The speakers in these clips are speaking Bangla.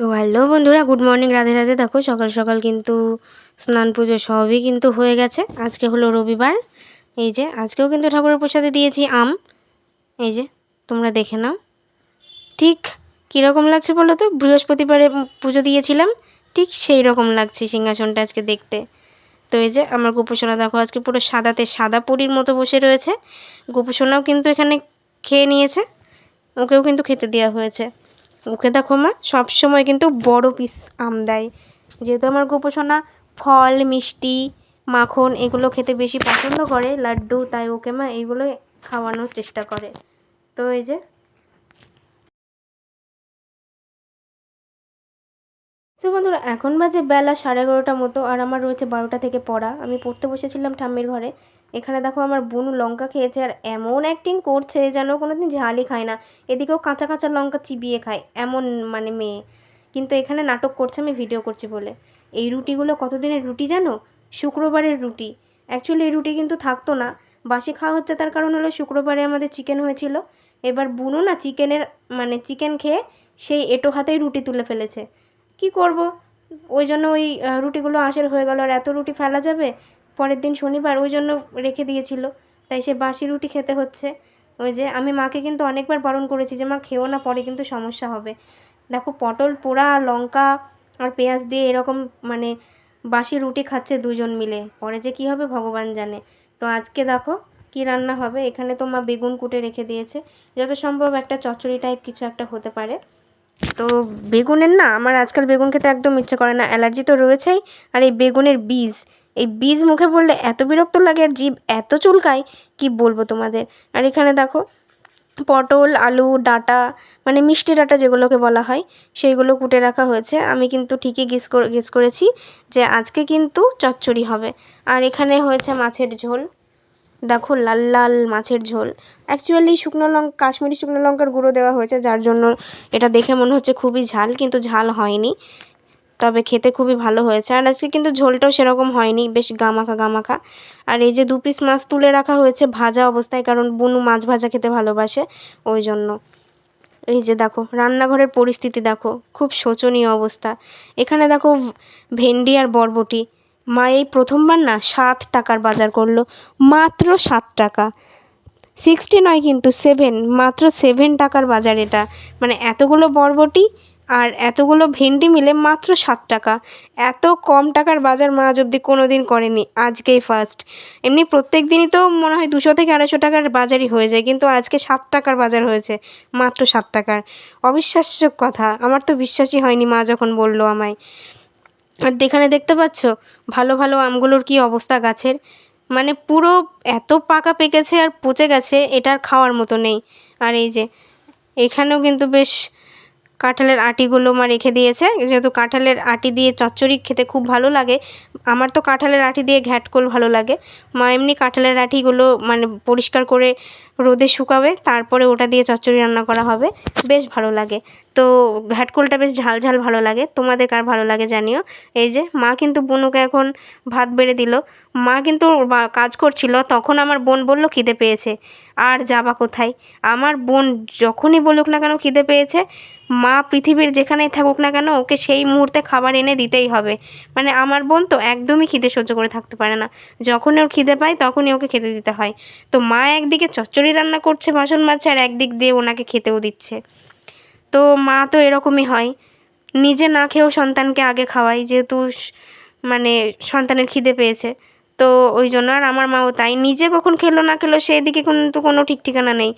তো হ্যালো বন্ধুরা, গুড মর্নিং, রাধে রাধে। দেখো, সকাল সকাল কিন্তু স্নান পুজো সবই কিন্তু হয়ে গেছে। আজকে হলো রবিবার। এই যে, আজকেও কিন্তু ঠাকুরের প্রসাদে দিয়েছি আম। এই যে, তোমরা দেখে নাও। ঠিক কীরকম লাগছে বলো তো? বৃহস্পতিবারে পুজো দিয়েছিলাম। ঠিক সেই রকম লাগছে সিংহাসনটা আজকে দেখতে। তো এই যে, আমার গোপসোনা দেখো, আজকে পুরো সাদাতে সাদা পুরীর মতো বসে রয়েছে। গোপসোনাও কিন্তু এখানে খেয়ে নিয়েছে। ওকেও কিন্তু খেতে দেওয়া হয়েছে। ওকে দেখো মা, সবসময় কিন্তু বড় পিস আম দেয়। যেহেতু আমার গোপসোনা ফল, মিষ্টি, মাখন এগুলো খেতে বেশি পছন্দ করে, লাড্ডু, তাই ওকে মা এইগুলোই খাওয়ানোর চেষ্টা করে। তো এই যে তো বন্ধুরা, এখন বাজে বেলা সাড়ে এগারোটা মতো, আর আমার রয়েছে বারোটা থেকে পড়া। আমি পড়তে বসেছিলাম ঠাম্মির ঘরে। এখানে দেখো আমার বোনু লঙ্কা খেয়েছে, আর এমন অ্যাক্টিং করছে যেন কোনোদিন ঝালই খায় না। এদিকেও কাঁচা কাঁচা লঙ্কা চিবিয়ে খায়, এমন মানে মেয়ে। কিন্তু এখানে নাটক করছে, আমি ভিডিও করছি বলে। এই রুটিগুলো কতদিনের রুটি জানো? শুক্রবারের রুটি। অ্যাকচুয়ালি এই রুটি কিন্তু থাকতো না। বাসি খাওয়া হচ্ছে, তার কারণ হলো শুক্রবারে আমাদের চিকেন হয়েছিল। এবার বুনু না চিকেনের মানে চিকেন খেয়ে সেই এটো হাতেই রুটি তুলে ফেলেছে। কি করব? ওই জন্য ওই রুটিগুলো আঁশের হয়ে গেল আর এত রুটি ফেলা যাবে? পরের দিন শনিবার ওই জন্য রেখে দিয়েছিল। তাই সে বাসি রুটি খেতে হচ্ছে। ওই যে আমি মাকে কিন্তু অনেকবার বারণ করেছি যে, মা, খেও না, পরে কিন্তু সমস্যা হবে। দেখো, পটল, পোড়া, লঙ্কা আর পেঁয়াজ দিয়ে এরকম মানে বাসি রুটি খাচ্ছে দুজন মিলে। পরে যে কী হবে ভগবান জানে। তো আজকে দেখো কি রান্না হবে। এখানে তো মা বেগুন কুটে রেখে দিয়েছে। যত সম্ভব একটা চচ্চড়ি টাইপ কিছু একটা হতে পারে। তো বেগুনের না, আমার আজকাল বেগুন খেতে একদম ইচ্ছে করে না, অ্যালার্জি তো রয়েছেই। আর এই বেগুনের বীজ, এই বীজ মুখে পড়লে এত বিরক্ত লাগে আর জিভ এত চুলকায়, কি বলব তোমাদের? আর এখানে দেখো, পটল, আলু, ডাঁটা মানে মিষ্টি ডাঁটা যেগুলোকে বলা হয়, সেইগুলো কুটে রাখা হয়েছে। আমি কিন্তু ঠিকই গেস গেস করেছি যে আজকে কিন্তু চচ্চড়ি হবে। আর এখানে হয়েছে মাছের ঝোল। দেখো লাল লাল মাছের ঝোল। অ্যাকচুয়ালি শুকনো লঙ্কা কাশ্মীরি শুকনো লঙ্কার গুঁড়ো দেওয়া হয়েছে, যার জন্য এটা দেখে মনে হচ্ছে খুবই ঝাল, কিন্তু ঝাল হয়নি। তবে খেতে খুবই ভালো হয়েছে। আর আজকে কিন্তু ঝোলটাও সেরকম হয়নি, বেশ গামাখা গামাখা। আর এই যে দু পিস মাছ তুলে রাখা হয়েছে ভাজা অবস্থায়, কারণ বুনু মাছ ভাজা খেতে ভালোবাসে, ওই জন্য। এই যে দেখো, রান্নাঘরের পরিস্থিতি দেখো, খুব শোচনীয় অবস্থা। এখানে দেখো ভেন্ডি আর বরবটি। মা এই প্রথমবার না সাত টাকার বাজার করল, মাত্র সাত টাকা। সিক্সটি নয় কিন্তু সেভেন মাত্র সেভেন টাকার বাজার এটা। মানে এতগুলো বরবটি আর এতগুলো ভেন্ডি মিলে মাত্র সাত টাকা। এত কম টাকার বাজার মা আজ অবধি কোনো দিন করেনি, আজকেই ফার্স্ট এমনি প্রত্যেক দিনই তো মনে হয় দুশো থেকে আড়াইশো টাকার বাজারই হয়ে যায়, কিন্তু আজকে সাত টাকার বাজার হয়েছে, মাত্র সাত টাকার। অবিশ্বাস্য কথা, আমার তো বিশ্বাসই হয়নি মা যখন বলল আমায়। আর এখানে দেখতে পাচ্ছ, ভালো ভালো আমগুলোর কি অবস্থা গাছের? মানে পুরো এত পাকা পেকেছে আর পচে গেছে, এটার খাওয়ার মতো নেই। আর এই যে, এখানেও কিন্তু বেশ কাঁঠালের আটিগুলো মা রেখে দিয়েছে। যেহেতু কাঁঠালের আটি দিয়ে চচ্চড়ি খেতে খুব ভালো লাগে, আমার তো কাঁঠালের আটি দিয়ে ঘ্যাটকোল ভালো লাগে। মা এমনি কাঁঠালের আটিগুলো মানে পরিষ্কার করে রোদে শুকাবে, তারপরে ওটা দিয়ে চচ্চড়ি রান্না করা হবে। বেশ ভালো লাগে। তো ঘ্যাটকোলটা বেশ ঝাল ঝাল ভালো লাগে। তোমাদের কার ভালো লাগে জানিও। এই যে, মা কিন্তু বুনুকে এখন ভাত বেড়ে দিল। মা কিন্তু কাজ করছিল, তখন আমার বোন বলল, খিদে পেয়েছে। আর যাবা কোথায়? আমার বোন যখনই বলুক না কেন, খিদে পেয়েছে। মা পৃথিবীর যেখানেই থাকুক না কেন, ওকে সেই মুহূর্তে খাবার এনে দিতেই হবে। মানে আমার বোন তো একদমই খিদে সহ্য করে থাকতে পারে না। যখনই ওর খিদে পায়, তখনই ওকে খেতে দিতে হয়। তো মা একদিকে চচ্চড়ি রান্না করছে বাসন মাজছে আর একদিক দিয়ে ওনাকে খেতেও দিচ্ছে। তো মা তো এরকমই হয়। নিজে না খেয়েও সন্তানকে আগে খাওয়াই, যেহেতু মানে সন্তানের খিদে পেয়েছে। তো ওই জন্য আর আমার মাও তাই। নিজে কখন খেলো না খেলো সেই দিকে কিন্তু কোনো ঠিক ঠিকানা নেই।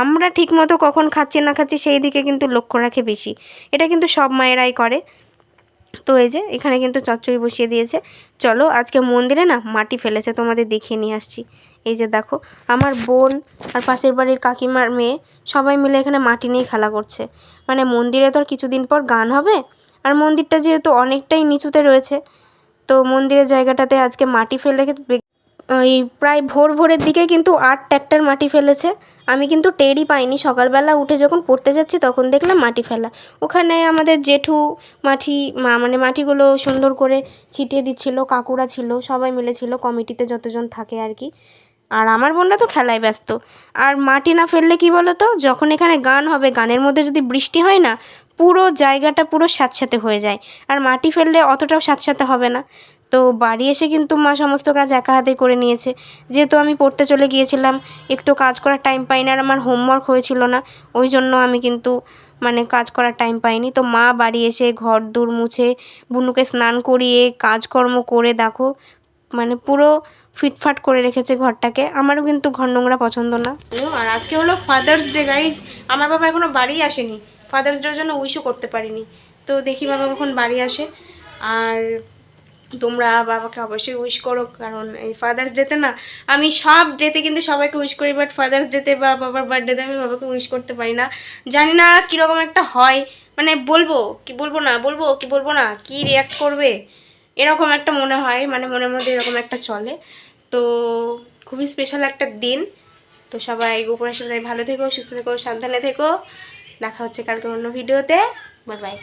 আমরা ঠিক মতো কখন খাচ্ছি না খাচ্ছি সেই দিকে কিন্তু লক্ষ্য রাখে বেশি। এটা কিন্তু সব মায়েরাই করে। তো এই যে এখানে কিন্তু চচ্চড়ি বসিয়ে দিয়েছে। চলো আজকে মন্দিরে না মাটি ফেলেছে, তোমাদের দেখিয়ে নিয়ে আসছি। এই যে দেখো, আমার বোন আর পাশের বাড়ির কাকিমার মেয়ে সবাই মিলে এখানে মাটি নিয়ে খেলা করছে। মানে মন্দিরে তো আর কিছুদিন পর গান হবে, আর মন্দিরটা যেহেতু অনেকটাই নিচুতে রয়েছে, তো মন্দিরের জায়গাটাতে আজকে মাটি ফেলে ওই প্রায় ভোর ভোরের দিকে কিন্তু আট ট্র্যাক্টর মাটি ফেলেছে। আমি কিন্তু টেরই পাইনি। সকালবেলা উঠে যখন পড়তে যাচ্ছি তখন দেখলাম মাটি ফেলা। ওখানে আমাদের জেঠু মাটি মা মানে মাটিগুলো সুন্দর করে ছিটিয়ে দিচ্ছিল, কাকুরা ছিল, সবাই মিলে ছিল, কমিটিতে যতজন থাকে আর কি। আর আমার বোনরা তো খেলায় ব্যস্ত। আর মাটি না ফেললে কি বলো তো যখন এখানে গান হবে, গানের মধ্যে যদি বৃষ্টি হয় না, পুরো জায়গাটা পুরো স্যাঁতস্যাঁতে হয়ে যায়। আর মাটি ফেললে অতটাও স্যাঁতস্যাঁতে হবে না। তো বাড়ি এসে কিন্তু মা সমস্ত কাজ একা হাতে করে নিয়েছে। যেহেতু আমি পড়তে চলে গিয়েছিলাম, একটু কাজ করার টাইম পাইনি আর আমার হোমওয়ার্ক হয়েছিল না, ওই জন্য আমি কিন্তু মানে কাজ করার টাইম পাইনি। তো মা বাড়ি এসে ঘর দূর মুছে, বুনুকে স্নান করিয়ে কাজকর্ম করে দেখো মানে পুরো ফিটফাট করে রেখেছে ঘরটাকে। আমারও কিন্তু ঘর নোংরা পছন্দ না। আর আজকে হলো ফাদার্স ডে গাইজ আমার বাবা এখনও বাড়ি আসেনি। ফাদার্স ডের জন্য উইশও করতে পারিনি। তো দেখি বাবা কখন বাড়ি আসে। আর তোমরা বাবাকে অবশ্যই উইশ করো, কারণ এই ফাদার্স ডেতে না, আমি সব ডেতে কিন্তু সবাইকে উইশ করি বাট ফাদার্স ডেতে বা বাবার বার্থডেতে আমি বাবাকে উইশ করতে পারি না। জানি না কীরকম একটা হয়। মানে বলব, কি বলব না, বলব কি বলব না, কি রিয়াক্ট করবে? এরকম একটা মনে হয় মানে মনের মধ্যে এরকম একটা চলে। তো খুবই স্পেশাল একটা দিন। তো সবাই উপরে সবাই ভালো থেকো, সুস্থ থেকো, সাবধানে থেকো। দেখা হচ্ছে কালকে অন্য ভিডিওতে বাই বাই